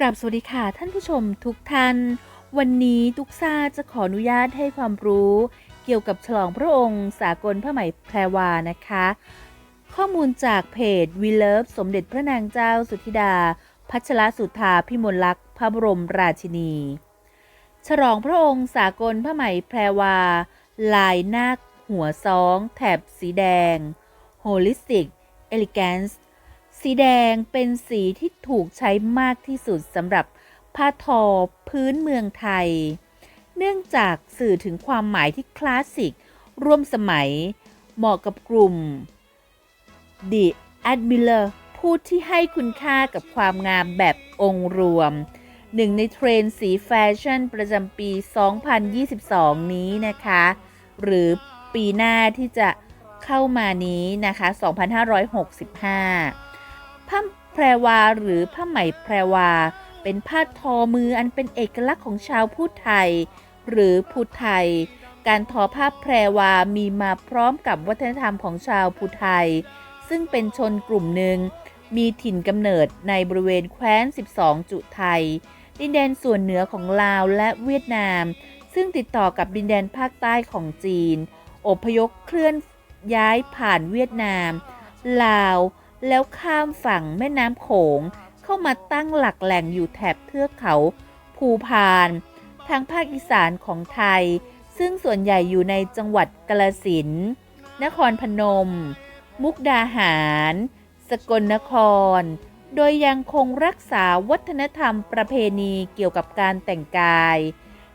กราบสวัสดีค่ะท่านผู้ชมทุกท่าน วันนี้ตุกซาจะขออนุญาตให้ความรู้ เกี่ยวกับฉลองพระองค์สากลพระไหมแพรวานะคะ ข้อมูลจากเพจวีเลิฟสมเด็จพระนางเจ้าสุธิดา พัชรสุธาพิมลลักษณ์พระบรมราชินี ฉลองพระองค์สากลพระไหมแพรวา ลายนาคหัวซอง แถบสีแดง Holistic Elegance สีแดงเป็นสีที่ถูกใช้มากที่สุดสำหรับผ้าทอพื้นเมืองไทย เนื่องจากสื่อถึงความหมายที่คลาสสิก ร่วมสมัย เหมาะกับกลุ่ม The Admirer ผู้ที่ให้คุณค่ากับความงามแบบองค์รวม หนึ่งในเทรนสีแฟชั่นประจำปี 2022 นี้นะคะ หรือปีหน้าที่จะเข้ามานี้นะคะ 2565 ผ้าแพรวาหรือผ้าไหมแพรวา เป็นผ้าทอมืออันเป็นเอกลักษณ์ของชาวพูดไทย หรือพูดไทย การทอผ้าแพรวามีมาพร้อมกับวัฒนธรรมของชาวพูไทย ซึ่งเป็นชนกลุ่มหนึ่ง มีถิ่นกำเนิดในบริเวณแคว้น 12 จุไทย ดินแดนส่วนเหนือของลาวและเวียดนาม ซึ่งติดต่อกับดินแดนภาคใต้ของจีน อพยพเคลื่อนย้ายผ่านเวียดนาม ลาว แล้วข้ามฝั่งแม่น้ำโขงเข้ามาตั้งหลักแหล่งอยู่แถบเทือกเขาภูพาน ทางภาคอีสานของไทย ซึ่งส่วนใหญ่อยู่ในจังหวัดกาฬสินนครพนม มุกดาหาร สกลนคร โดยยังคงรักษาวัฒนธรรมประเพณีเกี่ยวกับการแต่งกาย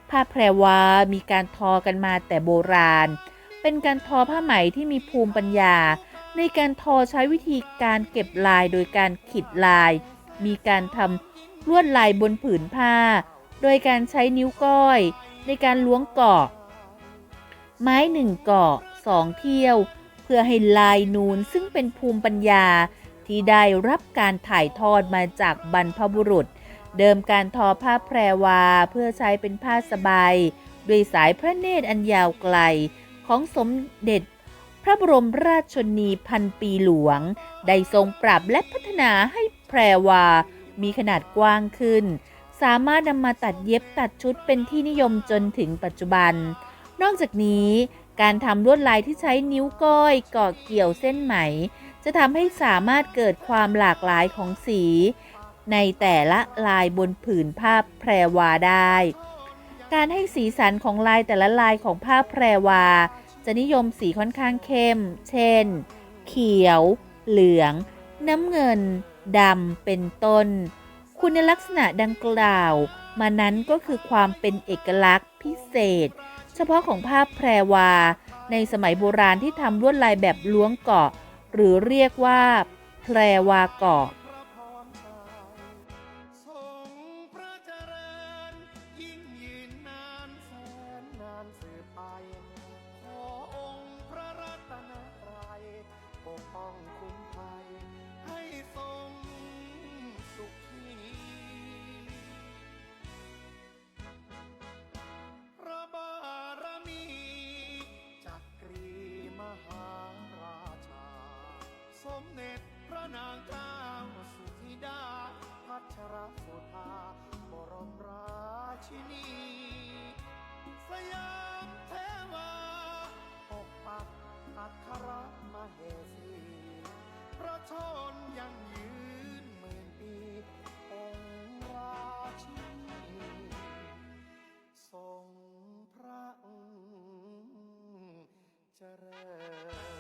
ผ้าแพรวามีการทอกันมาแต่โบราณ เป็นการทอผ้าไหมที่มีภูมิปัญญา ในการทอใช้วิธีการเก็บลายโดยการขีดลาย มีการทำลวดลายบนผืนผ้า โดยการใช้นิ้วก้อย ในการล้วงเกาะ ไม้หนึ่งเกาะสองเที่ยว เพื่อให้ลายนูนซึ่งเป็นภูมิปัญญาที่ได้รับการถ่ายทอดมาจากบรรพบุรุษ เดิมการทอผ้าแพรวาเพื่อใช้เป็นผ้าสบาย ด้วยสายพระเนตรอันยาวไกลของสมเด็จ พระบรมราชชนีพันปีหลวง ได้ทรงปรับและพัฒนาให้แพรวา มีขนาดกว้างขึ้น สามารถนำมาตัดเย็บตัดชุดเป็นที่นิยมจนถึงปัจจุบัน นอกจากนี้การทำลวดลายที่ใช้นิ้วก้อยเกาะเกี่ยวเส้นไหม จะทำให้สามารถเกิดความหลากหลายของสี ในแต่ละลายบนผืนผ้าแพรวาได้ การให้สีสันของลายแต่ละลายของผ้าแพรวา จะนิยมสีค่อนข้างเข้ม เช่น เขียว เหลือง น้ำเงิน ดำ เป็นต้น คุณลักษณะดังกล่าว มานั้นก็คือความเป็นเอกลักษณ์พิเศษ เฉพาะของผ้าแพรวา ในสมัยโบราณที่ทำลวดลายแบบล้วงเกาะ หรือเรียกว่า แพรวาเกาะ มเด็จพระนางเจ้าสุธิดา พัชรสุธาบรมราชินี สยามเทวาปกปักอัครมเหสีพระชนยังยืนหมื่นปีองค์ราชินีทรงพระเจริญ